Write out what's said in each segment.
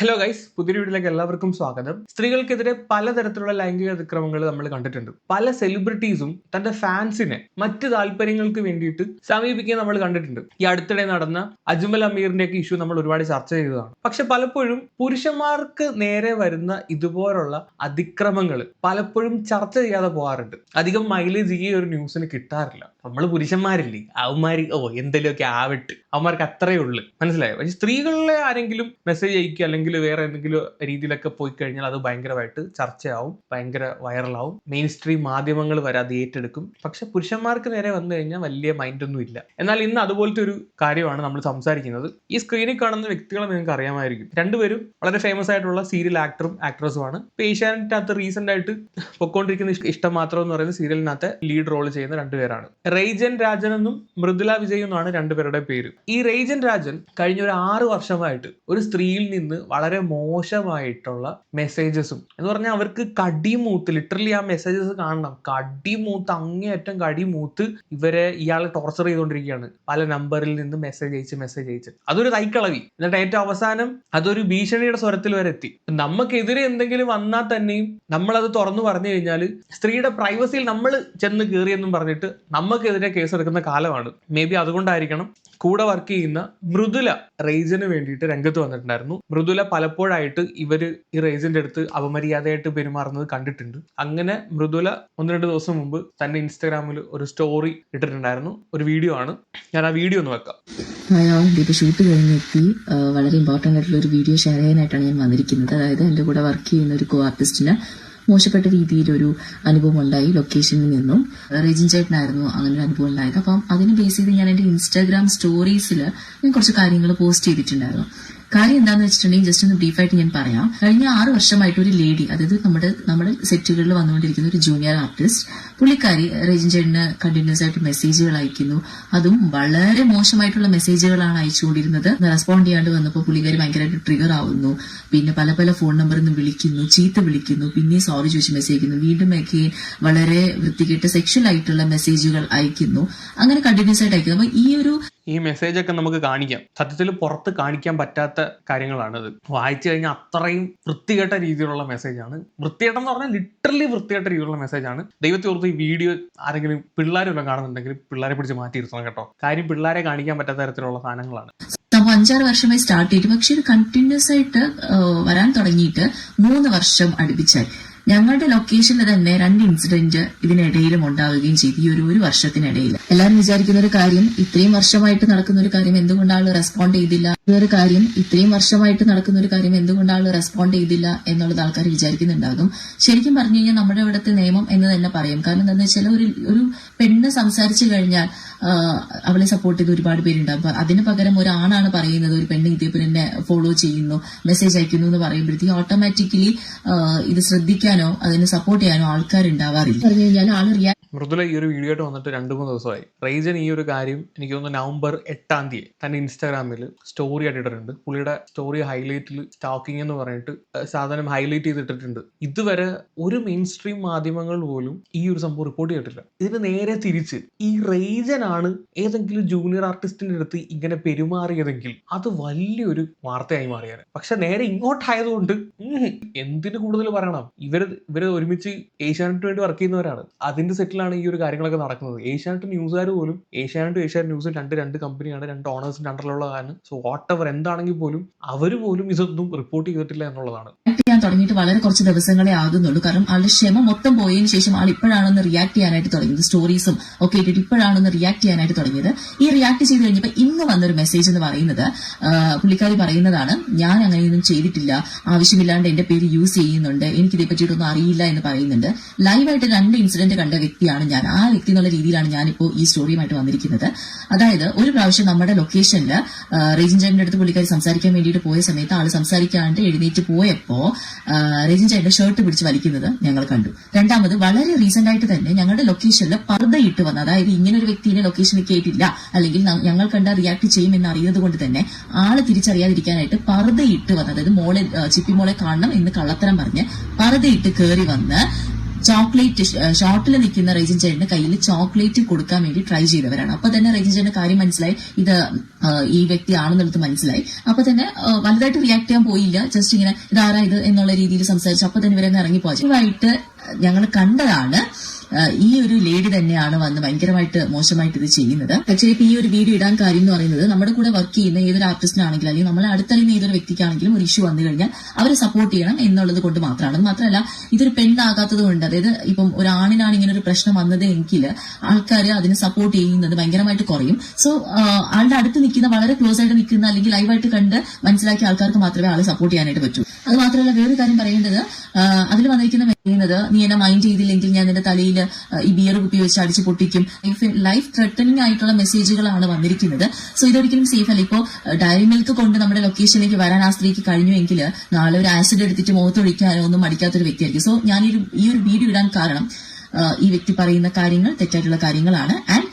Hello guys പുതിയ വീട്ടിലേക്ക് എല്ലാവർക്കും സ്വാഗതം. സ്ത്രീകൾക്കെതിരെ പലതരത്തിലുള്ള ലൈംഗിക അതിക്രമങ്ങൾ നമ്മൾ കണ്ടിട്ടുണ്ട്. പല സെലിബ്രിറ്റീസും തന്റെ ഫാൻസിനെ മറ്റ് താല്പര്യങ്ങൾക്ക് വേണ്ടിയിട്ട് സമീപിക്കാൻ നമ്മൾ കണ്ടിട്ടുണ്ട്. ഈ അടുത്തിടെ നടന്ന അജ്മൽ അമീറിന്റെ ഒക്കെ ഇഷ്യൂ നമ്മൾ ഒരുപാട് ചർച്ച ചെയ്തതാണ്. പക്ഷെ പലപ്പോഴും പുരുഷന്മാർക്ക് നേരെ വരുന്ന ഇതുപോലുള്ള അതിക്രമങ്ങൾ പലപ്പോഴും ചർച്ച ചെയ്യാതെ പോകാറുണ്ട്. അധികം മൈലേജ് ഈ ഒരു ന്യൂസിന് കിട്ടാറില്ല. നമ്മൾ പുരുഷന്മാരില്ലേ? അവന്മാര് ഓ എന്തെങ്കിലുമൊക്കെ ആവട്ടെ. അവന്മാർക്ക് അത്രയേ ഉള്ളൂ. മനസ്സിലായോ? പക്ഷെ സ്ത്രീകളിലെ ആരെങ്കിലും മെസ്സേജ് അയക്കുക അല്ലെങ്കിൽ വേറെ എന്തെങ്കിലും രീതിയിലൊക്കെ പോയി കഴിഞ്ഞാൽ അത് ഭയങ്കരമായിട്ട് ചർച്ചയാവും ഭയങ്കര വൈറലാവും. മെയിൻ സ്ട്രീം മാധ്യമങ്ങൾ വരെ അത് ഏറ്റെടുക്കും. പക്ഷെ പുരുഷന്മാർക്ക് നേരെ വന്നു കഴിഞ്ഞാൽ വലിയ മൈൻഡ് ഒന്നും ഇല്ല. എന്നാൽ ഇന്ന് അതുപോലത്തെ ഒരു കാര്യമാണ് നമ്മൾ സംസാരിക്കുന്നത്. ഈ സ്ക്രീനിൽ കാണുന്ന വ്യക്തികളെ നിങ്ങൾക്ക് അറിയാമായിരിക്കും. രണ്ടുപേരും വളരെ ഫേമസ് ആയിട്ടുള്ള സീരിയൽ ആക്ടറും ആക്ട്രസുമാണ് ഇപ്പൊ ഏഷ്യാനെറ്റിനകത്ത് റീസെന്റ് ആയിട്ട് പൊക്കോണ്ടിരിക്കുന്ന ഇഷ്ട- മാത്രം എന്ന് പറയുന്ന സീരിയലിനകത്ത് ലീഡ് റോൾ ചെയ്യുന്ന രണ്ടുപേരാണ്. റെയ്ജൻ രാജൻ എന്നും മൃദുല വിജയ് എന്നാണ് രണ്ടുപേരുടെ പേര്. ഈ റെയ്ജൻ രാജൻ കഴിഞ്ഞ ഒരു ആറ് വർഷമായിട്ട് ഒരു സ്ത്രീയിൽ നിന്ന് വളരെ മോശമായിട്ടുള്ള മെസ്സേജസും എന്ന് പറഞ്ഞാൽ അവർക്ക് കടിമൂത്ത് ലിറ്ററലി ആ മെസ്സേജസ് കാണണം. കടിമൂത്ത് അങ്ങേയറ്റം കടിമൂത്ത് ഇവരെ ഇയാളെ ടോർച്ചർ ചെയ്തുകൊണ്ടിരിക്കുകയാണ്. പല നമ്പറിൽ നിന്ന് മെസ്സേജ് അയച്ച് മെസ്സേജ് അയച്ച്. അതൊരു തൈക്കളവി എന്നിട്ട് ഏറ്റവും അവസാനം അതൊരു ഭീഷണിയുടെ സ്വരത്തിൽ വരെ എത്തി. നമുക്കെതിരെ എന്തെങ്കിലും വന്നാൽ തന്നെയും നമ്മളത് തുറന്നു പറഞ്ഞു കഴിഞ്ഞാൽ സ്ത്രീയുടെ പ്രൈവസിയിൽ നമ്മൾ ചെന്ന് കയറിയെന്നും പറഞ്ഞിട്ട് നമുക്കെതിരെ കേസെടുക്കുന്ന കാലമാണ്. മേ ബി അതുകൊണ്ടായിരിക്കണം കൂടെ വർക്ക് ചെയ്യുന്ന മൃദുല റേജന് വേണ്ടിയിട്ട് രംഗത്ത് വന്നിട്ടുണ്ടായിരുന്നു. മൃദുല പലപ്പോഴായിട്ട് ഇവർ ഈ റേസിന്റെ അടുത്ത് അപമര്യാദയായിട്ട് പെരുമാറുന്നത് കണ്ടിട്ടുണ്ട്. അങ്ങനെ മൃദുല ഒന്ന് രണ്ട് ദിവസം മുമ്പ് തന്റെ ഇൻസ്റ്റാഗ്രാമിൽ ഒരു സ്റ്റോറി ഇട്ടിട്ടുണ്ടായിരുന്നു. ഒരു വീഡിയോ ആണ്. ഞാൻ ആ വീഡിയോ ഒന്ന് വെക്കാം. ഞാൻ ഇപ്പോൾ ഷൂട്ട് കഴിഞ്ഞെത്തി വളരെ ഇമ്പോർട്ടന്റ് ആയിട്ടുള്ള ഒരു വീഡിയോ ഷെയർ ചെയ്യാനായിട്ടാണ് ഞാൻ വന്നിരിക്കുന്നത്. അതായത് എന്റെ കൂടെ വർക്ക് ചെയ്യുന്ന ഒരു കോ ആർട്ടിസ്റ്റിന് മോശപ്പെട്ട രീതിയിലൊരു അനുഭവം ഉണ്ടായി ലൊക്കേഷനിൽ നിന്നും. റെജിൻ ചേട്ടനായിരുന്നു അങ്ങനെ ഒരു അനുഭവം ഉണ്ടായത്. അപ്പം അതിന് ബേസ് ചെയ്ത് ഞാൻ എന്റെ ഇൻസ്റ്റാഗ്രാം സ്റ്റോറീസിൽ ഞാൻ കുറച്ച് കാര്യങ്ങൾ പോസ്റ്റ് ചെയ്തിട്ടുണ്ടായിരുന്നു. കാര്യം എന്താണെന്ന് വെച്ചിട്ടുണ്ടെങ്കിൽ ജസ്റ്റ് ഒന്ന് ബ്രീഫായിട്ട് ഞാൻ പറയാം. കഴിഞ്ഞ ആറ് വർഷമായിട്ട് ഒരു ലേഡി അതായത് നമ്മുടെ നമ്മുടെ സെറ്റുകളിൽ വന്നുകൊണ്ടിരിക്കുന്ന ഒരു ജൂനിയർ ആർട്ടിസ്റ്റ് പുള്ളിക്കാരി റെജിൻ ചേട്ടന് കണ്ടിന്യൂസ് ആയിട്ട് മെസ്സേജുകൾ അയക്കുന്നു. അതും വളരെ മോശമായിട്ടുള്ള മെസ്സേജുകളാണ് അയച്ചുകൊണ്ടിരുന്നത്. റെസ്പോണ്ട് ചെയ്യാണ്ട് വന്നപ്പോൾ പുള്ളിക്കാരി ഭയങ്കരമായിട്ട് ട്രിഗർ ആവുന്നു. പിന്നെ പല പല ഫോൺ നമ്പറിൽ നിന്ന് വിളിക്കുന്നു ചീത്ത വിളിക്കുന്നു പിന്നെ സോറി ചോദിച്ച് മെസ്സേജ് അയക്കുന്നു. വീണ്ടും അയക്കുകയും വളരെ വൃത്തികെട്ട് സെക്ഷൽ ആയിട്ടുള്ള മെസ്സേജുകൾ അയക്കുന്നു. അങ്ങനെ കണ്ടിന്യൂസ് ആയിട്ട് അയക്കുന്നു. അപ്പൊ ഈ ഒരു ഈ മെസ്സേജ് ഒക്കെ നമുക്ക് കാണിക്കാം. സത്യത്തിൽ പുറത്ത് കാണിക്കാൻ പറ്റാത്ത കാര്യങ്ങളാണിത്. വായിച്ചു കഴിഞ്ഞാൽ അത്രയും വൃത്തികെട്ട രീതിയിലുള്ള മെസ്സേജാണ് വൃത്തികെട്ടം എന്ന് പറഞ്ഞാൽ ലിറ്ററലി വൃത്തികെട്ട രീതിയിലുള്ള മെസ്സേജാണ് ദൈവത്തെ ഓർത്ത് ഈ വീഡിയോ ആരെങ്കിലും പിള്ളേരെല്ലാം കാണുന്നുണ്ടെങ്കിൽ പിള്ളേരെ പിടിച്ച് മാറ്റിയിരുത്തണം കേട്ടോ. കാര്യം പിള്ളേരെ കാണിക്കാൻ പറ്റാത്ത തരത്തിലുള്ള സാധനങ്ങളാണ്. സംഭവം അഞ്ചാറ് വർഷമായി സ്റ്റാർട്ട് ചെയ്തിട്ട് പക്ഷെ ഇത് കണ്ടിന്യൂസ് ആയിട്ട് വരാൻ തുടങ്ങിയിട്ട് മൂന്ന് വർഷം അടുപ്പിച്ചായി. ഞങ്ങളുടെ ലൊക്കേഷനിൽ തന്നെ രണ്ട് ഇൻസിഡന്റ് ഇതിനിടയിലും ഉണ്ടാവുകയും ചെയ്തു ഈ ഒരു ഒരു വർഷത്തിനിടയിൽ. എല്ലാവരും വിചാരിക്കുന്ന ഒരു കാര്യം ഇത്രയും വർഷമായിട്ട് നടക്കുന്ന ഒരു കാര്യം എന്തുകൊണ്ടാണ് റെസ്പോണ്ട് ചെയ്തില്ല? ഒരു കാര്യം ഇത്രയും വർഷമായിട്ട് നടക്കുന്ന ഒരു കാര്യം എന്തുകൊണ്ടാണ് റെസ്പോണ്ട് ചെയ്തില്ല എന്നുള്ളത് ആൾക്കാർ വിചാരിക്കുന്നുണ്ടാകും. ശരിക്കും പറഞ്ഞു കഴിഞ്ഞാൽ നമ്മുടെ ഇവിടുത്തെ നിയമം എന്ന് തന്നെ പറയും. കാരണം എന്താണെന്ന് വെച്ചാൽ ഒരു ഒരു പെണ്ണ് സംസാരിച്ചു കഴിഞ്ഞാൽ അവളെ സപ്പോർട്ട് ചെയ്ത് ഒരുപാട് പേരുണ്ടാകും. അപ്പൊ അതിന് പകരം ഒരാണാണ് പറയുന്നത് ഒരു പെണ്ണ് ഇതേപോലെ ഫോളോ ചെയ്യുന്നു മെസ്സേജ് അയക്കുന്നു എന്ന് പറയുമ്പോഴത്തേക്ക് ഓട്ടോമാറ്റിക്കലി ഇത് ശ്രദ്ധിക്കാനോ അതിനെ സപ്പോർട്ട് ചെയ്യാനോ ആൾക്കാരുണ്ടാവാറില്ല. പറഞ്ഞു കഴിഞ്ഞാൽ ആൾ റിയാക്ട് മൃദുല ഈ ഒരു വീഡിയോ ആയിട്ട് വന്നിട്ട് രണ്ട് മൂന്ന് ദിവസമായി. റൈജൻ ഈ ഒരു കാര്യം എനിക്ക് തോന്നുന്നു നവംബർ എട്ടാം തീയതി തന്നെ ഇൻസ്റ്റാഗ്രാമിൽ സ്റ്റോറി ആയിട്ടിട്ടുണ്ട് പുള്ളിയുടെ സ്റ്റോറി ഹൈലൈറ്റിൽ സ്റ്റോക്കിംഗ് എന്ന് പറഞ്ഞിട്ട് സാധനം ഹൈലൈറ്റ് ചെയ്തിട്ടിട്ടുണ്ട്. ഇതുവരെ ഒരു മെയിൻ സ്ട്രീം മാധ്യമങ്ങൾ പോലും ഈ ഒരു സംഭവം റിപ്പോർട്ട് ചെയ്തിട്ടില്ല. ഇതിന് നേരെ തിരിച്ച് ഈ റേജൻ ആണ് ഏതെങ്കിലും ജൂനിയർ ആർട്ടിസ്റ്റിന്റെ അടുത്ത് ഇങ്ങനെ പെരുമാറിയതെങ്കിൽ അത് വലിയൊരു വാർത്തയായി മാറിയാണ് പക്ഷെ നേരെ ഇങ്ങോട്ടായതുകൊണ്ട് എന്തിനു കൂടുതൽ പറയണം? ഇവർ ഇവർ ഒരുമിച്ച് ഏഷ്യാനെറ്റ് വേണ്ടി വർക്ക് ചെയ്യുന്നവരാണ്. അതിന്റെ സെറ്റിലാണ് ഈ ഒരു കാര്യങ്ങളൊക്കെ നടക്കുന്നത്. ഏഷ്യാനെറ്റ് ന്യൂസുകാർ പോലും ഏഷ്യാനെറ്റ് ഏഷ്യാനെറ്റ് ന്യൂസ് രണ്ട് രണ്ട് കമ്പനിയാണ് രണ്ട് ഓണേഴ്സിന്റെ അണ്ടറിലുള്ളതാണ് സോ വാട്ട് എവർ എന്താണെങ്കിൽ പോലും അവർ പോലും ഇതൊന്നും റിപ്പോർട്ട് ചെയ്തിട്ടില്ല എന്നുള്ളതാണ്. തുടങ്ങിയിട്ട് വളരെ കുറച്ച് ദിവസങ്ങളെ ആകുന്നുള്ളൂ. കാരണം ആളുടെ ക്ഷമ മൊത്തം പോയതിനു ശേഷം ആൾ ഇപ്പോഴാണെന്ന് റിയാക്ട് ചെയ്യാനായിട്ട് തുടങ്ങിയത്. സ്റ്റോറീസും ഒക്കെ ഇട്ടിട്ട് ഇപ്പോഴാണെന്ന് റിയാക്ട് ചെയ്യാനായിട്ട് തുടങ്ങിയത്. ഈ റിയാക്ട് ചെയ്ത് കഴിഞ്ഞപ്പോൾ ഇന്ന് വന്നൊരു മെസ്സേജ് എന്ന് പറയുന്നത് പുള്ളിക്കാരി പറയുന്നതാണ് ഞാൻ അങ്ങനെയൊന്നും ചെയ്തിട്ടില്ല. ആവശ്യമില്ലാണ്ട് എന്റെ പേര് യൂസ് ചെയ്യുന്നുണ്ട്. എനിക്ക് ഇതേ പറ്റിയിട്ടൊന്നും അറിയില്ല എന്ന് പറയുന്നുണ്ട്. ലൈവായിട്ട് രണ്ട് ഇൻസിഡന്റ് കണ്ട വ്യക്തിയാണ് ഞാൻ. ആ വ്യക്തി എന്നുള്ള രീതിയിലാണ് ഞാനിപ്പോൾ ഈ സ്റ്റോറിയുമായിട്ട് വന്നിരിക്കുന്നത്. അതായത് ഒരു പ്രാവശ്യം നമ്മുടെ ലൊക്കേഷനിൽ റേജിൻ ചേട്ടന്റെ അടുത്ത് പുള്ളിക്കാരി സംസാരിക്കാൻ വേണ്ടിയിട്ട് പോയ സമയത്ത് ആൾ സംസാരിക്കാണ്ട് എഴുന്നേറ്റ് പോയപ്പോ ആ, ചേട്ടൻ ഷർട്ട് പിടിച്ച് വലിക്കുന്നത് ഞങ്ങൾ കണ്ടു. രണ്ടാമത് വളരെ റീസെന്റ് ആയിട്ട് തന്നെ ഞങ്ങളുടെ ലൊക്കേഷനിൽ പർദ്ദയിട്ട് വന്ന. അതായത് ഇങ്ങനെ ഒരു വ്യക്തിനെ ലൊക്കേഷനിൽ കേട്ടില്ല. അല്ലെങ്കിൽ ഞങ്ങൾ കണ്ട റിയാക്ട് ചെയ്യും എന്ന് അറിയുന്നത് കൊണ്ട് തന്നെ ആൾ തിരിച്ചറിയാതിരിക്കാനായിട്ട് പർദ്ദയിട്ട് വന്ന. അതായത് മോളെ ചിപ്പി മോളെ കാണണം എന്ന് കള്ളത്തരം പറഞ്ഞ് പർദ്ദയിട്ട് കയറി വന്ന് ചോക്ലേറ്റ് ഷോപ്പിൽ നിൽക്കുന്ന റേജിൻ ചേട്ടന്റെ കയ്യിൽ ചോക്ലേറ്റ് കൊടുക്കാൻ വേണ്ടി ട്രൈ ചെയ്തവരാണ്. അപ്പൊ തന്നെ റേജിൻ ചേട്ടന്റെ കാര്യം മനസ്സിലായി. ഇത് ഈ വ്യക്തി ആണെന്നുള്ളത് മനസ്സിലായി. അപ്പൊ തന്നെ വലുതായിട്ട് റിയാക്ട് ചെയ്യാൻ പോയില്ല. ജസ്റ്റ് ഇങ്ങനെ ഇതാരാ ഇത്? എന്നുള്ള രീതിയിൽ സംസാരിച്ചു അപ്പൊ തന്നെ ഇവരെ ഇറങ്ങി പോയിട്ട് ഞങ്ങൾ കണ്ടതാണ് ഈ ഒരു ലേഡി തന്നെയാണ് വന്ന് ഭയങ്കരമായിട്ട് മോശമായിട്ട് ഇത് ചെയ്യുന്നത്. ആക്ച്വലി ഇപ്പൊ ഈ ഒരു വീഡിയോ ഇടാൻ കാര്യം എന്ന് പറയുന്നത് നമ്മുടെ കൂടെ വർക്ക് ചെയ്യുന്ന ഏതൊരു ആർട്ടിസ്റ്റിനാണെങ്കിലും അല്ലെങ്കിൽ നമ്മളെ അടുത്തറിയുന്ന ഏതൊരു വ്യക്തിക്കാണെങ്കിലും ഒരു ഇഷ്യൂ വന്നു കഴിഞ്ഞാൽ അവരെ സപ്പോർട്ട് ചെയ്യണം എന്നുള്ളത് കൊണ്ട് മാത്രമാണ്. മാത്രമല്ല ഇതൊരു പെണ്ണാകാത്തത് കൊണ്ട് അതായത് ഇപ്പം ഒരാണിനാണ് ഇങ്ങനെ ഒരു പ്രശ്നം വന്നത് എങ്കിൽ ആൾക്കാർ അതിനെ സപ്പോർട്ട് ചെയ്യുന്നത് ഭയങ്കരമായിട്ട് കുറയും. സോ ആളുടെ അടുത്ത് നിൽക്കുന്ന വളരെ ക്ലോസ് ആയിട്ട് നിൽക്കുന്ന അല്ലെങ്കിൽ ലൈവായിട്ട് കണ്ട് മനസ്സിലാക്കിയ ആൾക്കാർക്ക് മാത്രമേ ആളെ സപ്പോർട്ട് ചെയ്യാനായിട്ട് പറ്റൂ. അത് മാത്രമല്ല വേറൊരു കാര്യം പറയേണ്ടത് അതിൽ വന്നിരിക്കുന്ന പറയുന്നത് നീ എന്നെ മൈൻഡ് ചെയ്തില്ലെങ്കിൽ ഞാൻ നിന്റെ തലയിൽ ഈ ബിയർ കുപ്പി വെച്ച് അടിച്ചു പൊട്ടിക്കും. ലൈഫ് ത്രെട്ടനിങ് ആയിട്ടുള്ള മെസ്സേജുകളാണ് വന്നിരിക്കുന്നത്. സോ ഇതൊരിക്കലും സേഫ് അല്ല. ഇപ്പോ ഡയറി മിൽക്ക് കൊണ്ട് നമ്മുടെ ലൊക്കേഷനിലേക്ക് വരാൻ ആ സ്ത്രീക്ക് കഴിഞ്ഞുവെങ്കിൽ നാളെ ഒരു ആസിഡ് എടുത്തിട്ട് മുഖത്തൊഴിക്കാനോ ഒന്നും മടിക്കാത്തൊരു വ്യക്തിയായിരിക്കും. സോ ഞാൻ ഈ ഒരു വീഡിയോ ഇടാൻ കാരണം ഈ വ്യക്തി പറയുന്ന കാര്യങ്ങൾ തെറ്റായിട്ടുള്ള കാര്യങ്ങളാണ്. ആൻഡ്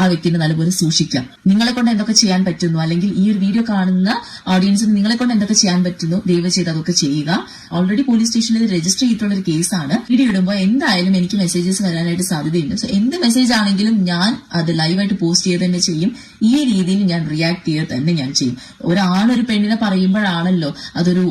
ആ വ്യക്തിനെ നല്ലപോലെ സൂക്ഷിക്കാം. നിങ്ങളെ കൊണ്ട് എന്തൊക്കെ ചെയ്യാൻ പറ്റുന്നു? അല്ലെങ്കിൽ ഈ ഒരു വീഡിയോ കാണുന്ന ഓഡിയൻസിന് നിങ്ങളെ കൊണ്ട് എന്തൊക്കെ ചെയ്യാൻ പറ്റുന്നു? ദയവ് ചെയ്ത് അതൊക്കെ ചെയ്യുക. ഓൾറെഡി പോലീസ് സ്റ്റേഷനിൽ രജിസ്റ്റർ ചെയ്തിട്ടുള്ള ഒരു കേസാണ് വീഡിയോ ഇടുമ്പോൾ എന്തായാലും എനിക്ക് മെസ്സേജസ് വരാനായിട്ട് സാധ്യതയുണ്ട്. സോ എന്ത് മെസ്സേജ് ആണെങ്കിലും ഞാൻ അത് ലൈവായിട്ട് പോസ്റ്റ് ചെയ്ത് തന്നെ ചെയ്യും. ഈ രീതിയിൽ ഞാൻ റിയാക്ട് ചെയ്ത് തന്നെ ഞാൻ ചെയ്യും. ഒരാളൊരു പെണ്ണിനെ പറയുമ്പോഴാണല്ലോ അതൊരു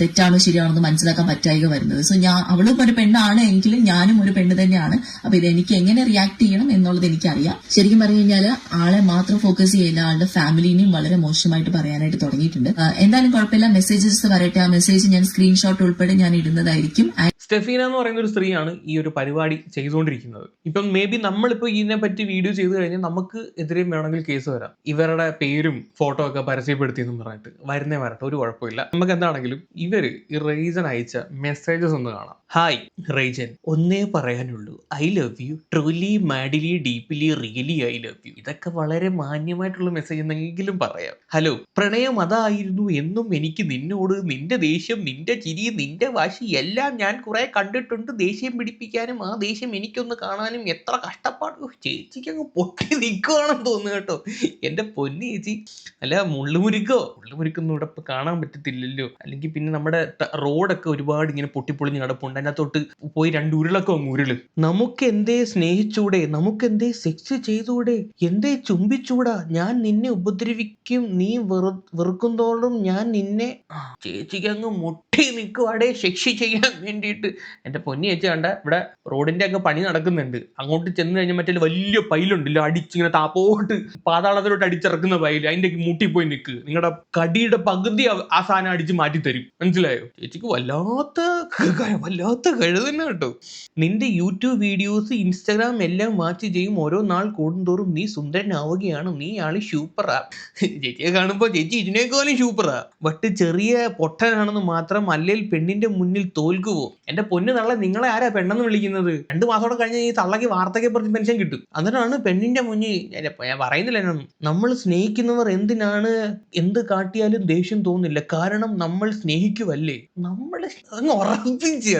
തെറ്റാണോ ശരിയാണോ എന്ന് മനസ്സിലാക്കാൻ പറ്റായിക വരുന്നത്. സോ ഞാൻ അവളും ഒരു പെണ്ണാണ് എങ്കിലും ഞാനും ഒരു പെണ്ണ് തന്നെയാണ്. അപ്പൊ ഇത് എനിക്ക് എങ്ങനെ റിയാക്ട് ചെയ്യണം എന്നുള്ളത് എനിക്കറിയാം ശരിക്കും പറഞ്ഞു കഴിഞ്ഞാൽ ആളെ മാത്രം ഫോക്കസ് ചെയ്യുന്ന ആളുടെ ഫാമിലിനെയും വളരെ മോശമായിട്ട് പറയാനായിട്ട് തുടങ്ങിയിട്ടുണ്ട്. എന്തായാലും കുഴപ്പമില്ല. മെസ്സേജസ് വരട്ടെ ആ മെസ്സേജ് ഞാൻ സ്ക്രീൻഷോട്ട് ഉൾപ്പെടെ ഞാൻ ഇടുന്നതായിരിക്കും. സ്റ്റെഫീന എന്ന് പറയുന്ന ഒരു സ്ത്രീയാണ് ഈ ഒരു പരിപാടി ചെയ്തുകൊണ്ടിരിക്കുന്നത്. ഇപ്പം മേ ബി നമ്മളിപ്പോൾ ഇതിനെ പറ്റി വീഡിയോ ചെയ്തു കഴിഞ്ഞാൽ നമുക്ക് എതിരെയും വേണമെങ്കിൽ കേസ് വരാം. ഇവരുടെ പേരും ഫോട്ടോ ഒക്കെ പരസ്യപ്പെടുത്തി എന്ന് പറഞ്ഞിട്ട്. വരുന്നേ വരട്ടെ. ഒരു കുഴപ്പമില്ല. നമുക്ക് എന്താണെങ്കിലും ഇവർ ഈ റീസൺ അയച്ച മെസ്സേജസ് ഒന്ന് കാണാം. ഹായ് റേജൻ ഒന്നേ പറയാനുള്ളൂ. I love you truly madly deeply really I love you ഇതൊക്കെ വളരെ മാന്യമായിട്ടുള്ള മെസ്സേജ് എന്നെങ്കിലും പറയാം. ഹലോ പ്രണയം അതായിരുന്നു എന്നും എനിക്ക് നിന്നോട്. നിന്റെ ദേഷ്യം നിന്റെ ചിരി നിന്റെ വാശി എല്ലാം ഞാൻ കുറെ കണ്ടിട്ടുണ്ട്. ദേഷ്യം പിടിപ്പിക്കാനും ആ ദേഷ്യം എനിക്കൊന്ന് കാണാനും എത്ര കഷ്ടപ്പാട്. ചേച്ചിക്ക് അങ്ങ് പൊട്ടി നിൽക്കുവാണെന്ന് തോന്നുന്നു കേട്ടോ. എന്റെ പൊന്നി ചേച്ചി. അല്ല മുള്ളുമുരുക്കോ മുള്ളുമുരുക്കൊന്നും ഇവിടെ കാണാൻ പറ്റത്തില്ലല്ലോ. അല്ലെങ്കിൽ പിന്നെ നമ്മുടെ റോഡൊക്കെ ഒരുപാട് ഇങ്ങനെ പൊട്ടിപ്പൊളിഞ്ഞ് കിടപ്പുണ്ട്. അതിനകത്തോട്ട് പോയി രണ്ട് ഉരുളൊക്കെ അങ്ങ് ഉരുൾ. നമുക്ക് എന്തേ സ്നേഹിച്ചൂടെ? നമുക്ക് എന്തേ സെക്സ് ചെയ്തൂടെ? എന്തേ ചുംബിച്ചൂടാ? ഞാൻ നിന്നെ ഉപദ്രവിക്കും. നീ വെറു വെറുക്കുന്തോളും ഞാൻ നിന്നെ ചേച്ചിക്ക് അങ്ങ് മുട്ടി നിൽക്കുവാടെ ശിക്ഷി ചെയ്യാൻ വേണ്ടിയിട്ട്. എന്റെ പൊന്നി ചേച്ചി കണ്ട ഇവിടെ റോഡിന്റെ ഒക്കെ പണി നടക്കുന്നുണ്ട്. അങ്ങോട്ട് ചെന്ന് കഴിഞ്ഞാൽ മറ്റേ വലിയ പൈലുണ്ടല്ലോ അടിച്ചിങ്ങനെ താപ്പോട്ട് പാതാളത്തിലോട്ട് അടിച്ചിറക്കുന്ന പൈൽ. അതിന്റെ മുട്ടി പോയി നിൽക്ക് നിങ്ങളുടെ കടിയുടെ പകുതി ആ- സാധനം അടിച്ച് മാറ്റി തരും മനസ്സിലായോ? ചേച്ചിക്ക് വല്ലാത്ത ക- വല്ലാത്ത കഴുതന്നെ കേട്ടോ. നിന്റെ യൂട്യൂബ് വീഡിയോസ് ഇൻസ്റ്റാഗ്രാം എല്ലാം വാച്ച് ചെയ്യും. ഓരോ നാൾ കൂടുന്തോറും നീ സുന്ദരനാവുകയാണ്. നീ ആൾ സൂപ്പറാ ചേച്ചിയെ കാണുമ്പോൾ ചേച്ചി ഇതിനേക്കാളും സൂപ്പറാ ബട്ട് ചെറിയ പൊട്ടനാണെന്ന് മാത്രം അല്ലെങ്കിൽ പെണ്ണിന്റെ മുന്നിൽ തോൽക്കുവോ? എന്റെ പൊന്ന് തള്ള നിങ്ങളെ ആരാ പെണ്ണെന്ന് വിളിക്കുന്നത്? രണ്ട് മാസത്തോടെ കഴിഞ്ഞ ഈ തള്ളക്ക് വാർത്തയ്ക്ക് പ്രതി പെൻഷൻ കിട്ടും. അതിനാണ് പെണ്ണിന്റെ മുന്നിൽ ഞാൻ പറയുന്നില്ല എന്നൊന്നും. നമ്മൾ സ്നേഹിക്കുന്നവർ എന്തിനാണ്? എന്ത് കാട്ടിയാലും ദേഷ്യം തോന്നില്ല. കാരണം നമ്മൾ സ്നേഹിക്കുവല്ലേ. നമ്മൾ അങ്ങ് ഉറപ്പിച്ച്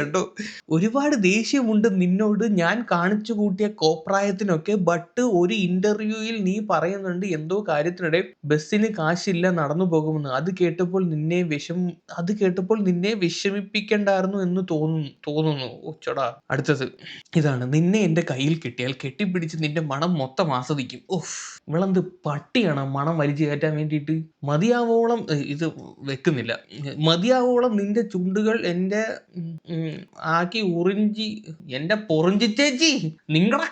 ഒരുപാട് ദേഷ്യമുണ്ട് നിന്നോട്. ഞാൻ കാണിച്ചു കൂട്ടിയ കോപ്രായത്തിനൊക്കെ ബട്ട് ഒരു ഇന്റർവ്യൂവിൽ നീ പറയുന്നുണ്ട് എന്തോ കാര്യത്തിനിടെ ബസ്സിന് കാശില്ല നടന്നു പോകുമെന്ന്. അത് കേട്ടപ്പോൾ നിന്നെ വിഷം അത് കേട്ടപ്പോൾ നിന്നെ വിഷമിപ്പിക്കണ്ടായിരുന്നു എന്ന് തോന്നുന്നു. തോന്നുന്നു ഒച്ചടാ അടുത്തത്. ഇതാണ്. നിന്നെ എന്റെ കയ്യിൽ കിട്ടിയാൽ കെട്ടിപ്പിടിച്ച് നിന്റെ മണം മൊത്തം ആസ്വദിക്കും. ഓഫ് ഇവളെന്ത് പട്ടിയാണ് മണം വലിച്ചു കയറ്റാൻ വേണ്ടിയിട്ട്? മതിയാവോളം ഇത് വെക്കുന്നില്ല. മതിയാവോളം നിന്റെ ചുണ്ടുകൾ എന്റെ ആക്കി ഉറിഞ്ചി. എന്റെ പൊറിഞ്ചി ചേച്ചി നിങ്ങളുടെ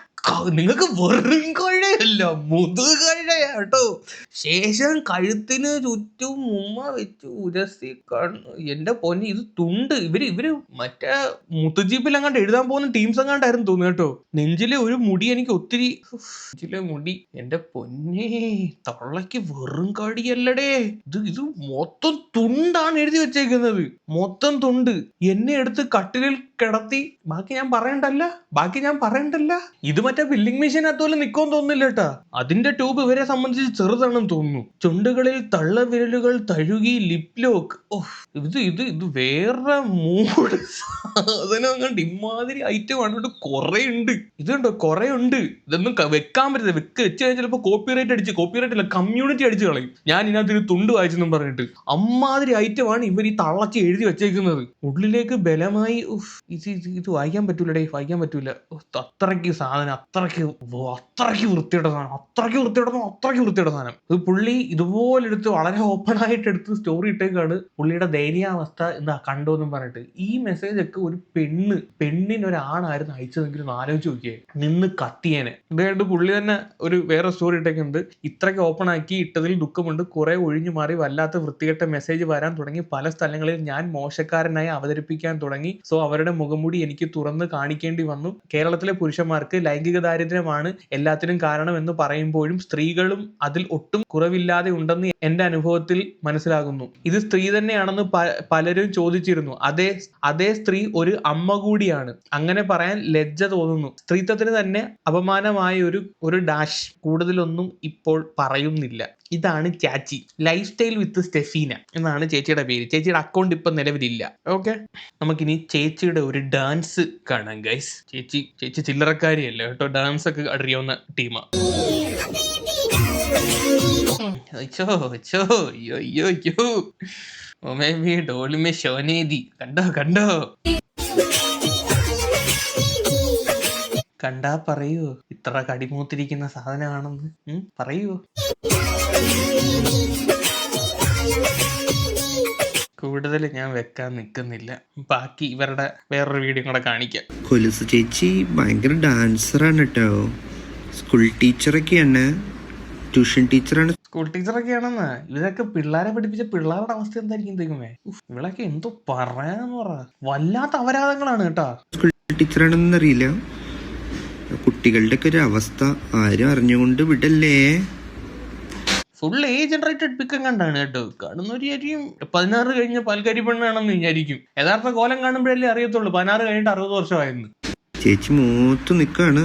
നിങ്ങൾക്ക് വെറും കഴയല്ല മുതുകഴയാട്ടോ ശേഷം കഴുത്തിന് ചുറ്റും ഉമ്മ വെച്ച് ഉരസി കണ്ണു. എന്റെ പൊന്നി ഇത് തുണ്ട്. ഇവർ ഇവർ മറ്റേ മുത്തുജീപ്പിൽ അങ്ങാണ്ട് എഴുതാൻ പോകുന്ന ടീംസ് അങ്ങാണ്ടായിരുന്നു തോന്നുന്നു കേട്ടോ. നെഞ്ചിലെ ഒരു മുടി എനിക്ക് ഒത്തിരി നെഞ്ചിലെ മുടി. എന്റെ പൊന്നേ തള്ളക്ക് വെറും കടിയല്ലടേ. ഇത് ഇത് മൊത്തം തുണ്ടാണ് എഴുതി വെച്ചേക്കുന്നത്. മൊത്തം തുണ്ട്. എന്നെ എടുത്ത് കട്ടിലിൽ കിടത്തി ബാക്കി ഞാൻ പറയണ്ടല്ല? ബാക്കി ഞാൻ പറയണ്ടല്ല? ഇത് മറ്റേ ബില്ലിംഗ് മെഷീനകത്ത് പോലെ നിക്കോന്ന് തോന്നുന്നില്ല കേട്ടാ. അതിന്റെ ട്യൂബ് ഇവരെ സംബന്ധിച്ച് ചെറുതാണെന്ന് തോന്നുന്നു. ചുണ്ടുകളിൽ തള്ളവിരലുകൾ തഴുകി ലിപ് ലോക്ക് ഓഹ് ഇത് ഇത് ഇത് വേറെ മൂഡ് സാധനം അങ്ങോട്ട് ഇമാതിരി ഐറ്റം ആണ്. കുറെ ഉണ്ട് ഇതുണ്ടോ കുറെ ഉണ്ട് ഇതൊന്നും വെക്കാൻ പറ്റില്ല വെക്ക് വെച്ച് കഴിഞ്ഞാൽ ചിലപ്പോൾ കോപ്പിറൈറ്റ് അടിച്ച് കോപ്പിറൈറ്റ് അല്ല കമ്മ്യൂണിറ്റി അടിച്ച് കളയും. ഞാൻ ഇതിനകത്ത് ഒരു തുണ്ട് വായിച്ചെന്നും പറഞ്ഞിട്ട്. അമ്മാതിരി ഐറ്റം ആണ് ഇവർ ഈ തള്ളച്ച് എഴുതി വെച്ചേക്കുന്നത്. ഉള്ളിലേക്ക് ബലമായി ഇത് ഇത് ഇത് വായിക്കാൻ പറ്റൂലടേ വായിക്കാൻ പറ്റൂല. അത്രയ്ക്ക് സാധനം അത്രയ്ക്ക് അത്രയ്ക്ക് വൃത്തിയുടെ സാധനം അത്രയ്ക്ക് വൃത്തിയുടെ അത്രയ്ക്ക് വൃത്തിയുടെ സാധനം ഇത് പുള്ളി ഇതുപോലെ എടുത്ത് വളരെ ഓപ്പൺ ആയിട്ട് എടുത്ത് സ്റ്റോറി ഇട്ടേക്കാണ് പുള്ളിയുടെ ദയനീയാവസ്ഥ എന്താ കണ്ടോന്നും പറഞ്ഞിട്ട്. ഈ മെസ്സേജ് ഒക്കെ ഒരു പെണ്ണ് പെണ്ണിന് ഒരാണായിരുന്നു അയച്ചതെങ്കിൽ ഒന്ന് ആലോചിച്ച് നോക്കിയേ. നിന്ന് കത്തിയേനെ. ഇതായിട്ട് പുള്ളി തന്നെ ഒരു വേറെ സ്റ്റോറി ഇട്ടേക്കുന്നുണ്ട്. ഇത്രയ്ക്ക് ഓപ്പൺ ആക്കി ഇട്ടതിൽ ദുഃഖമുണ്ട്. കുറെ ഒഴിഞ്ഞു മാറി വല്ലാത്ത വൃത്തികെട്ട മെസ്സേജ് വരാൻ തുടങ്ങി. പല സ്ഥലങ്ങളിൽ ഞാൻ മോശക്കാരനായി അവതരിപ്പിക്കാൻ തുടങ്ങി. സോ അവരുടെ മുഖംമൂടി എനിക്ക് തുറന്ന് കാണിക്കേണ്ടി വന്നു. കേരളത്തിലെ പുരുഷന്മാർക്ക് ലൈംഗിക ദാരിദ്ര്യമാണ്. എല്ലാത്തിനും കാരണം എന്ന് പറയുമ്പോഴും സ്ത്രീകളും അതിൽ ഒട്ടും കുറവില്ലാതെ ഉണ്ടെന്ന് എന്റെ അനുഭവത്തിൽ മനസ്സിലാകുന്നു. ഇത് സ്ത്രീ തന്നെയാണെന്ന് പലരും ചോദിച്ചിരുന്നു. അതേ അതേ സ്ത്രീ ഒരു അമ്മ കൂടിയാണ്. അങ്ങനെ പറയാൻ ലജ്ജ തോന്നുന്നു. സ്ത്രീത്വത്തിന് തന്നെ അപമാനമായ ഒരു ഒരു ഡാഷ് കൂടുതലൊന്നും ഇപ്പോൾ പറയുന്നില്ല. ഇതാണ് ചാച്ചി. ലൈഫ് സ്റ്റൈൽ വിത്ത് സ്റ്റെഫീന എന്നാണ് ചേച്ചിയുടെ പേര്. ചേച്ചിയുടെ അക്കൗണ്ട് ഇപ്പൊ നിലവിലില്ല. ഓക്കെ നമുക്കിനി ചേച്ചിയുടെ ഒരു ഡാൻസ് കാണാം ഗൈസ് ചേച്ചി ചേച്ചി ചില്ലറക്കാരിയല്ല? കേട്ടോ ഡാൻസ് ഒക്കെ അറിയാവുന്ന ടീമാ കണ്ടോ കണ്ടോ? കണ്ടാ പറയൂ. ഇത്ര കടിമൂത്തിരിക്കുന്ന സാധനമാണെന്ന്. പറയൂ. കൂടുതൽ ഞാൻ വെക്കാൻ നിൽക്കുന്നില്ല. ബാക്കി ഇവരുടെ വേറൊരു വീഡിയോ കൂടെ കാണിക്കാം. കൊലുസ് ചേച്ചി ഭയങ്കര ഡാൻസറാണ് കേട്ടോ സ്കൂൾ ടീച്ചറൊക്കെയാണ് ട്യൂഷൻ ടീച്ചറാണ് സ്കൂൾ ടീച്ചറൊക്കെയാണെന്ന് ഇവരൊക്കെ പിള്ളേരെ പഠിപ്പിച്ച പിള്ളേരുടെ അവസ്ഥ എന്തായിരിക്കും ഉഫ്, ഇവളൊക്കെ എന്തോ പറയാന്ന് പറ. വല്ലാത്ത അപരാധങ്ങളാണ് കേട്ടോ. സ്കൂൾ ടീച്ചറാണെന്നറിയില്ല കുട്ടികളുടെ ഒക്കെ ഒരു അവസ്ഥ ആരും അറിഞ്ഞുകൊണ്ട് വിടല്ലേ? ഫുൾ ഏജ് ജനറേറ്റഡ് പിക്കം കണ്ടാണ് കേട്ടോ? കാണുന്ന ഒരു കാര്യം പതിനാറ് കഴിഞ്ഞ പാൽക്കാരി പെണ്ണാണെന്ന് വിചാരിക്കും. യഥാർത്ഥ കോലം കാണുമ്പോഴല്ലേ അറിയത്തുള്ളൂ. പതിനാറ് കഴിഞ്ഞിട്ട് അറുപത് വർഷമായെന്ന്. ചേച്ചി മൂത്ത് നിൽക്കാണ്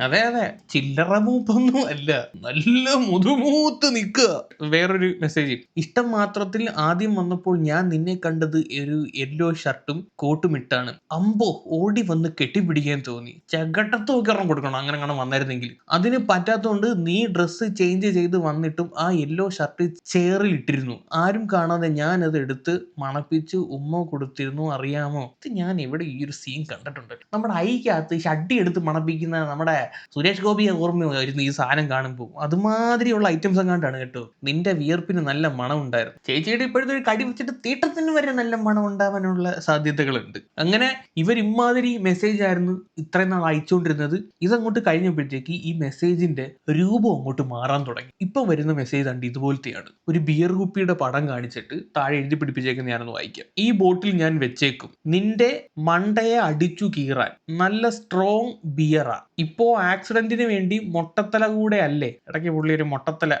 അതെ അതെ. ചില്ലറ മൂപ്പൊന്നും അല്ല. നല്ല മുതുമൂത്ത് നിൽക്കുക. വേറൊരു മെസ്സേജ് ഇഷ്ടം മാത്രത്തിൽ ആദ്യം വന്നപ്പോൾ ഞാൻ നിന്നെ കണ്ടത് ഒരു യെല്ലോ ഷർട്ടും കോട്ടും ഇട്ടാണ്. അമ്പോ ഓടി വന്ന് കെട്ടിപ്പിടിക്കാൻ തോന്നി. ചകട്ടത്തൊക്കെ ഇറങ്ങി കൊടുക്കണം. അങ്ങനെ അങ്ങനെ വന്നായിരുന്നെങ്കിൽ. അതിന് പറ്റാത്തതുകൊണ്ട് നീ ഡ്രസ്സ് ചേഞ്ച് ചെയ്ത് വന്നിട്ടും ആ യെല്ലോ ഷർട്ട് ചെയറിൽ ഇട്ടിരുന്നു ആരും കാണാതെ ഞാൻ അത് എടുത്ത് മണപ്പിച്ച് ഉമ്മ കൊടുത്തിരുന്നു. അറിയാമോ? ഇത് ഞാൻ ഇവിടെ ഈ ഒരു സീൻ കണ്ടിട്ടുണ്ട്. നമ്മുടെ ഐക്കകത്ത് ഷഡ്ഡി എടുത്ത് മണപ്പിക്കുന്ന നമ്മുടെ സുരേഷ് ഗോപിയെ ഓർമ്മ വരുന്നു ഈ സാധനം കാണുമ്പോൾ അതുമാതിരിയുള്ള ഐറ്റംസ് എങ്ങാണ്ടാണ് കേട്ടോ? നിന്റെ വിയർപ്പിന് നല്ല മണം ഉണ്ടായിരുന്നു ചേച്ചിയുടെ ഇപ്പോഴത്തെ ഒരു കടി വെച്ചിട്ട് തീട്ടത്തിന് വരെ നല്ല മണം ഉണ്ടാവാനുള്ള സാധ്യതകളുണ്ട്. അങ്ങനെ ഇവർ ഇമാതിരി മെസ്സേജ് ആയിരുന്നു ഇത്രയും നാൾ അയച്ചുകൊണ്ടിരുന്നത്. ഇതങ്ങോട്ട് കഴിഞ്ഞപ്പോഴത്തേക്ക് ഈ മെസ്സേജിന്റെ രൂപം അങ്ങോട്ട് മാറാൻ തുടങ്ങി. ഇപ്പൊ വരുന്ന മെസ്സേജ് കണ്ട് ഇതുപോലത്തെയാണ്. ഒരു ബിയർ കുപ്പിയുടെ പടം കാണിച്ചിട്ട് താഴെ എഴുതി പിടിപ്പിച്ചേക്കുന്ന ഞാനൊന്ന് വായിക്കാം. ഈ ബോട്ടിൽ ഞാൻ വെച്ചേക്കും. നിന്റെ മണ്ടയെ അടിച്ചു കീറാൻ നല്ല സ്ട്രോങ് ബിയറാ ഇപ്പോ ആക്സിഡന്റിന് വേണ്ടി മൊട്ടത്തല കൂടെ അല്ലേ ഇടയ്ക്ക് പുള്ളി ഒരു മൊട്ടത്തല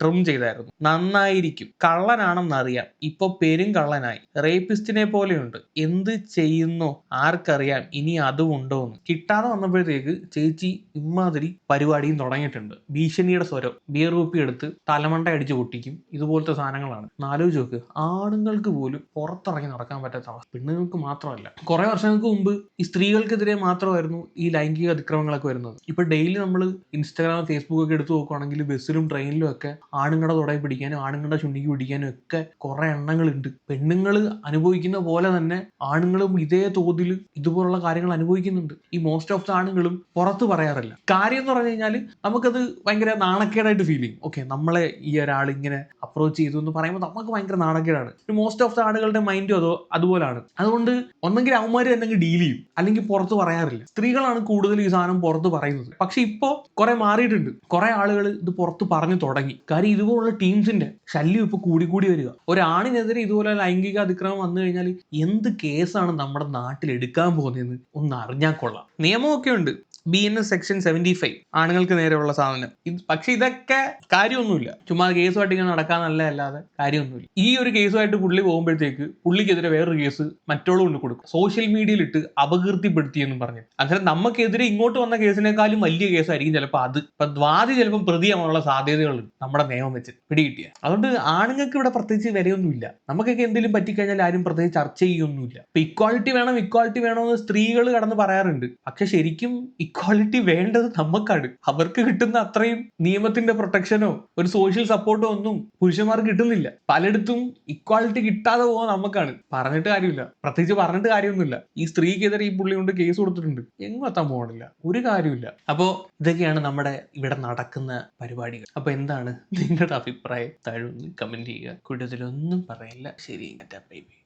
ട്രിം ചെയ്തായിരുന്നു. നന്നായിരിക്കും. കള്ളനാണെന്ന് അറിയാം ഇപ്പൊ പെരും കള്ളനായി. റേപ്പിസ്റ്റിനെ പോലെയുണ്ട്. എന്ത് ചെയ്യുന്നു? ആർക്കറിയാം. ഇനി അതും ഉണ്ടോ എന്ന്. കിട്ടാതെ വന്നപ്പോഴത്തേക്ക് ചേച്ചി ഇമാതിരി പരിപാടിയും തുടങ്ങിയിട്ടുണ്ട്. ഭീഷണിയുടെ സ്വരം ബിയർ കുപ്പി എടുത്ത് തലമണ്ട അടിച്ച് പൊട്ടിക്കും. ഇതുപോലത്തെ സാധനങ്ങളാണ്. നാലോചിച്ച് നോക്ക്. ആണുങ്ങൾക്ക് പോലും പുറത്തിറങ്ങി നടക്കാൻ പറ്റാത്ത അവസ്ഥ. പെണ്ണുങ്ങൾക്ക് മാത്രമല്ല. കുറെ വർഷങ്ങൾക്ക് മുമ്പ് ഈ സ്ത്രീകൾക്കെതിരെ മാത്രമായിരുന്നു ഈ ലൈംഗിക അതിക്രമങ്ങളൊക്കെ വരുന്നത്. ഇപ്പൊ ഡെയിലി നമ്മൾ ഇൻസ്റ്റാഗ്രാം ഫേസ്ബുക്ക് ഒക്കെ എടുത്ത് നോക്കുവാണെങ്കിൽ ബസ്സിലും ട്രെയിനിലും ഒക്കെ ആണുങ്ങളുടെ തുടയിൽ പിടിക്കാനും ആണുങ്ങളുടെ ചുണ്ടിക്ക് പിടിക്കാനും ഒക്കെ കുറെ എണ്ണങ്ങളുണ്ട്. പെണ്ണുങ്ങൾ അനുഭവിക്കുന്ന പോലെ തന്നെ ആണുങ്ങളും ഇതേ തോതിൽ ഇതുപോലുള്ള കാര്യങ്ങൾ അനുഭവിക്കുന്നുണ്ട്. ഈ മോസ്റ്റ് ഓഫ് ദ ആണുങ്ങളും പുറത്ത് പറയാറില്ല. കാര്യം എന്ന് പറഞ്ഞു കഴിഞ്ഞാൽ നമുക്കത് ഭയങ്കര നാണക്കേടായിട്ട് ഫീൽ ചെയ്യും. ഓക്കെ നമ്മളെ ഈ ഒരാൾ ഇങ്ങനെ അപ്രോച്ച് ചെയ്തു എന്ന് പറയുമ്പോൾ നമുക്ക് ഭയങ്കര നാണക്കേടാണ്. മോസ്റ്റ് ഓഫ് ദ ആളുകളുടെ മൈൻഡും അതോ അതുപോലാണ്. അതുകൊണ്ട് ഒന്നെങ്കിൽ അവന്മാർ തന്നെ ഡീൽ ചെയ്യും. അല്ലെങ്കിൽ പുറത്ത് പറയാറില്ല. സ്ത്രീകളാണ് കൂടുതൽ ഈ സാധനം പുറത്ത് പറയുന്നത് പക്ഷെ ഇപ്പോ കുറെ മാറിയിട്ടുണ്ട്. കുറെ ആളുകൾ ഇത് പുറത്ത് പറഞ്ഞു തുടങ്ങി. കാര്യം ഇതുപോലുള്ള ടീംസിന്റെ ശല്യം ഇപ്പൊ കൂടി കൂടി വരിക. ഒരാണിനെതിരെ ഇതുപോലെ ലൈംഗിക അതിക്രമം വന്നു കഴിഞ്ഞാൽ എന്ത് കേസാണ് നമ്മുടെ നാട്ടിൽ എടുക്കാൻ പോകുന്നതെന്ന് ഒന്ന് അറിഞ്ഞാൽ കൊള്ളാം. നിയമമൊക്കെ ഉണ്ട്. B N S section seventy five ആണുങ്ങൾക്ക് നേരെയുള്ള സാധനം. ഇത് പക്ഷെ ഇതൊക്കെ കാര്യമൊന്നുമില്ല. ചുമ്മാ കേസുമായിട്ട് ഇങ്ങനെ നടക്കാൻ നല്ലതല്ലാതെ കാര്യമൊന്നുമില്ല. ഈ ഒരു കേസുമായിട്ട് പുള്ളി പോകുമ്പോഴത്തേക്ക് പുള്ളിക്കെതിരെ വേറൊരു കേസ് മറ്റോളം കൊണ്ട് കൊടുക്കും. സോഷ്യൽ മീഡിയയിലിട്ട് അപകീർത്തിപ്പെടുത്തി എന്ന് പറഞ്ഞു അങ്ങനെ നമുക്കെതിരെ ഇങ്ങോട്ട് വന്ന കേസിനെ കേസിനേക്കാളും വലിയ കേസായിരിക്കും ചിലപ്പോൾ അത്. ഇപ്പൊ വാദി ചിലപ്പോൾ പ്രതിയാവാനുള്ള സാധ്യതകളുണ്ട് നമ്മുടെ നിയമം വെച്ച് പിടികിട്ടിയ. അതുകൊണ്ട് ആണുങ്ങൾക്ക് ഇവിടെ പ്രത്യേകിച്ച് വിലയൊന്നുമില്ല. നമുക്കൊക്കെ എന്തെങ്കിലും പറ്റിക്കഴിഞ്ഞാൽ ആരും പ്രത്യേകിച്ച് ചർച്ച ചെയ്യൊന്നുമില്ല. ഇപ്പൊ ഇക്വാളിറ്റി വേണം ഇക്വാളിറ്റി വേണമെന്ന് സ്ത്രീകൾ കടന്ന് പറയാറുണ്ട്. പക്ഷെ ശരിക്കും ഇക്വാളിറ്റി വേണ്ടത് നമുക്കാണ് അവർക്ക് കിട്ടുന്ന അത്രയും നിയമത്തിന്റെ പ്രൊട്ടക്ഷനോ ഒരു സോഷ്യൽ സപ്പോർട്ടോ ഒന്നും പുരുഷന്മാർക്ക് കിട്ടുന്നില്ല. പലയിടത്തും ഇക്വാളിറ്റി കിട്ടാതെ പോകാൻ നമുക്കാണ് പറഞ്ഞിട്ട് കാര്യമില്ല. പ്രത്യേകിച്ച് പറഞ്ഞിട്ട് കാര്യമൊന്നുമില്ല. ഈ സ്ത്രീക്കെതിരെ ഈ പുള്ളി കൊണ്ട് കേസ് കൊടുത്തിട്ടുണ്ട്. എങ്ങും എത്താൻ പോകണില്ല. ഒരു കാര്യമില്ല അപ്പോൾ ഇതൊക്കെയാണ് നമ്മുടെ ഇവിടെ നടക്കുന്ന പരിപാടികൾ. അപ്പോൾ എന്താണ് നിങ്ങളുടെ അഭിപ്രായം? താഴെ കമന്റ് ചെയ്യുക. കൂടുതലൊന്നും പറയില്ല. ശരി ബൈ ബൈ